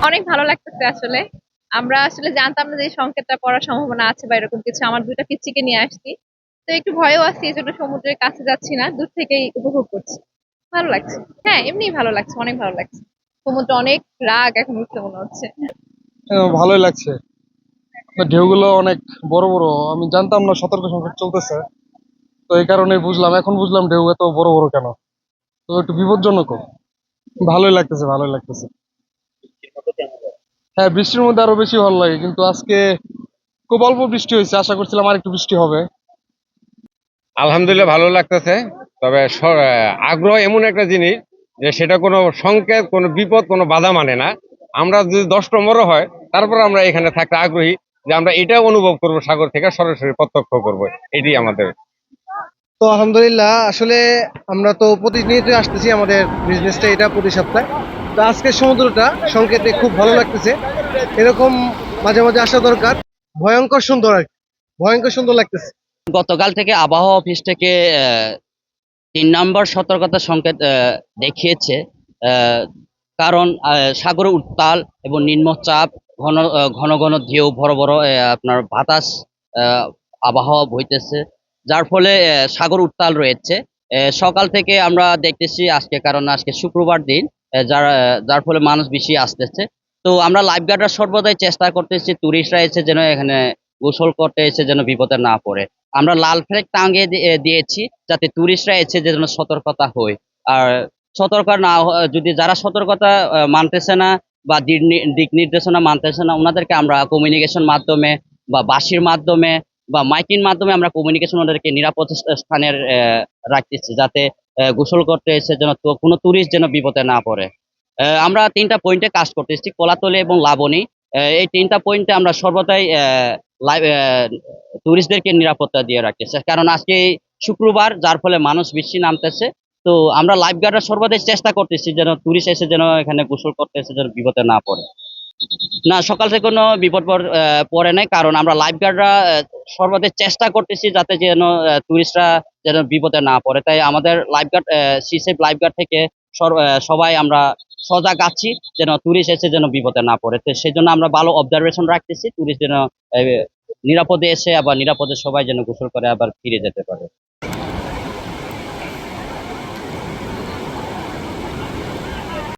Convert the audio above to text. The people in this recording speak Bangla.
অনেক ভালো লাগতেছে আসলে। আমরা আসলে জানতাম না যে সংকেতটা পড়ার সম্ভাবনা আছে বা এরকম কিছু। আমার দুইটা পিচ্চিকে নিয়ে আসছি। তো একটু ভয়ও আছি এই জন্য সমুদ্রের কাছে যাচ্ছি না। দূর থেকেই উপভোগ করছি। ভালো লাগছে। হ্যাঁ এমনি ভালো লাগছে অনেক ভালো লাগছে। সমুদ্র অনেক রাগ এখন উঠতে মনে হচ্ছে। হ্যাঁ, ভালোই লাগছে। ঢেউগুলো অনেক বড় বড়। আমি জানতাম না সতর্ক সংকেত চলতেছে। তো এই কারণে বুঝলাম এখন বুঝলাম ঢেউ এত বড় বড় কেন? তো একটু বিপজ্জনক ভালোই লাগতেছে ভালোই লাগতেছে। হ্যাঁ বৃষ্টির মধ্যে আরও বেশি ভালো লাগে কিন্তু আজকে খুব অল্প বৃষ্টি হয়েছে আশা করছিলাম আর একটু বৃষ্টি হবে। আলহামদুলিল্লাহ ভালো লাগতেছে তবে আগ্রহ এমন একটা জিনিস যে সেটা কোনো সংকেত কোনো বিপদ কোনো বাধা মানে না। আমরা যদি দশ নম্বরও হয় তারপর আমরা এখানে থাকতে আগ্রহী যে আমরা এটা অনুভব করব সাগর থেকে সরাসরি প্রত্যক্ষ করব এটি আমাদের। তো আলহামদুলিল্লাহ আসলে আমরা তো প্রতিনিয়ত আসতেছি আমাদের বিজনেসটা এটা প্রতি সপ্তাহে। তো আজকের সমুদ্রটা সংকেতে খুব ভালো লাগতেছে। এরকম মাঝে মাঝে আসা দরকার। ভয়ঙ্কর সুন্দর আর ভয়ঙ্কর সুন্দর লাগতেছে। গতকাল থেকে আবহাওয়া অফিস থেকে তিন নম্বর সতর্কতা সংকেত দেখিয়েছে। কারণ সাগরে উত্তাল এবং নিম্নচাপ ঘন ঘন ঘন ঢেউ, বড় বড় আপনার বাতাস আবহাওয়া বইতেছে। যার ফলে সাগর উত্তাল রয়েছে। সকাল থেকে আমরা দেখতেছি আজকে, কারণ আজকে শুক্রবার দিন। যার যার ফলে মানুষ বেশি আসতেছে। তো আমরা লাইফ গার্ডরা সর্বদাই চেষ্টা করতেছি টুরিস্টরা এসে যেন এখানে গোসল করতে এসে যেন বিপদে না পড়ে। আমরা লাল ফ্ল্যাগ টাঙিয়ে দিয়েছি যাতে টুরিস্টরা এসে যেন সতর্কতা হয়। আর সতর্ক না যদি যারা সতর্কতা মানতেছে না বা দিক নির্দেশনা মানতেছে না, ওনাদেরকে আমরা কমিউনিকেশন মাধ্যমে বা বাসির মাধ্যমে বা মাইকিং মাধ্যমে আমরা কমিউনিকেশন ওদেরকে নিরাপদ স্থানের রাখতেছি যাতে গোসল করতে এসে যেন কোনো টুরিস্ট যেন বিপদে না পড়ে। আমরা তিনটা পয়েন্টে কাজ করতেছি, কোলাতলে এবং লাবণী। এই তিনটা পয়েন্টে আমরা সর্বদাই টুরিস্টদেরকে নিরাপত্তা দিয়ে রাখতেছে। কারণ আজকে শুক্রবার, যার ফলে মানুষ বেশি নামতেছে। তো আমরা লাইফ গার্ডরা সর্বদাই চেষ্টা করতেছি যেন টুরিস্ট এসে যেন এখানে গোসল করতে এসে যেন বিপদে না পড়ে। না, সকাল থেকে কোনো বিপদ পড়ে নাই, কারণ আমরা লাইফ গার্ডরা সর্বদাই চেষ্টা করতেছি যাতে যেন টুরিস্টরা যেন বিপদে না পড়ে। তাই আমাদের লাইফ গার্ড সিসেফ লাইফ গার্ড থেকে সবাই আমরা সজাগ আছি যেন টুরিস্ট এসে যেন বিপদে না পড়ে। তো সেই জন্য আমরা ভালো অবজারভেশন রাখতেছি টুরিস্ট যেন নিরাপদে এসে আবার নিরাপদে সবাই যেন গোসল করে আবার ফিরে যেতে পারে।